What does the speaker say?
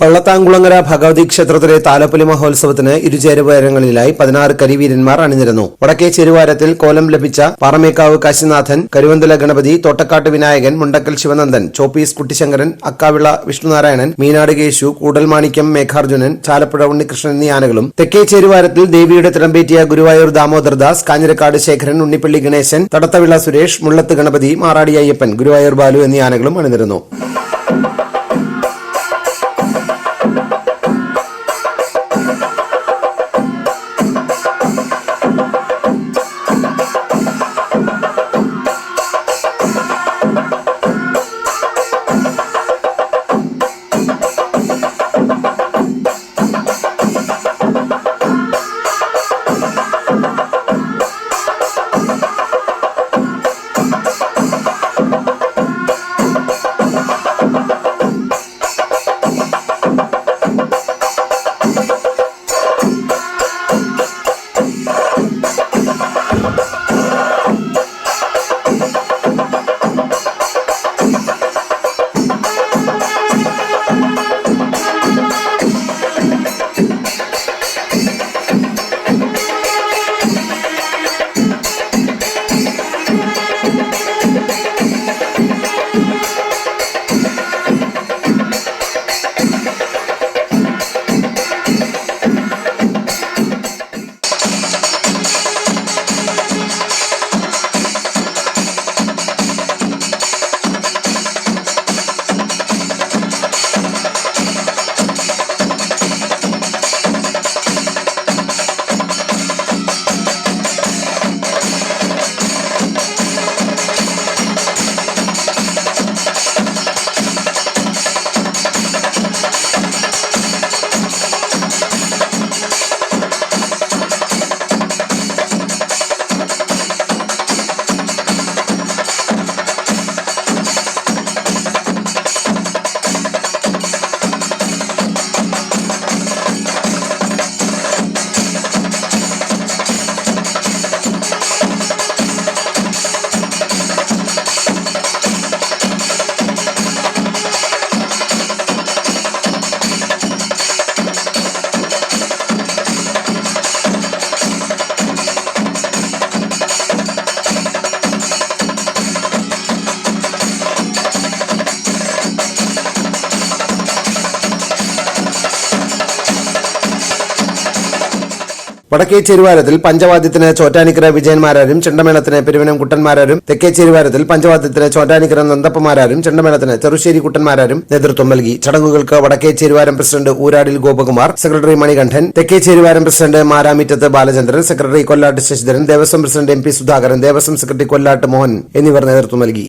പള്ളത്താങ്കുളങ്ങര ഭഗവതി ക്ഷേത്രത്തിലെ താലപ്പൊലി മഹോത്സവത്തിന് ഇരുചേരുവാരങ്ങളിലായി പതിനാറ് കരിവീരന്മാർ അണിനിരന്നു. വടക്കേ ചെരുവാരത്തിൽ കോലം ലഭിച്ച പാറമേക്കാവ് കാശിനാഥൻ കരുവന്തല ഗണപതി തോട്ടക്കാട്ട് വിനായകൻ മുണ്ടക്കൽ ശിവനന്ദൻ ചോപ്പീസ് കുട്ടിശങ്കരൻ അക്കാവിള വിഷ്ണുനാരായണൻ മീനാട് കേശു കൂടൽമാണിക്യം മേഘാർജുനൻ ചാലപ്പുഴ ഉണ്ണികൃഷ്ണൻ എന്നീ ആനകളും. തെക്കേ ചെരുവാരത്തിൽ ദേവിയുടെ തിടമ്പേറ്റിയ ഗുരുവായൂർ ദാമോദർദാസ് കാഞ്ഞിരക്കാട് ശേഖരൻ ഉണ്ണിപ്പള്ളി ഗണേശൻ തടത്തവിള സുരേഷ് മുള്ളത്ത് ഗണപതി മാറാടി അയ്യപ്പൻ ഗുരുവായൂർ ബാലു എന്നീ ആനകളും അണിനിരന്നു. വടക്കേ ചെരുവാരത്തിൽ പഞ്ചവാദ്യത്തിന് ചോറ്റാനിക്കര വിജയന്മാരാരും ചെണ്ടമേളത്തിന് പെരുവനം കുട്ടന്മാരാരും തെക്കേ ചെരുവാരത്തിൽ പഞ്ചവാദ്യത്തിന് ചോറ്റാനിക്കര നന്ദപ്പമാരാരും ചെണ്ടമേളത്തിന് ചെറുശ്ശേരി കുട്ടന്മാരാരും നേതൃത്വം നൽകി. ചടങ്ങുകൾക്ക് വടക്കേ ചെരുവാരം പ്രസിഡന്റ് ഊരാടിൽ ഗോപകുമാർ സെക്രട്ടറി മണികണ്ഠൻ തെക്കേ Cheruvaram president Maramittathu Balachandran secretary Kollatt Sasidharan Devaswom president M P Sudhakaran Devaswom secretary Kollatt Mohan എന്നിവർ നേതൃത്വം നൽകി.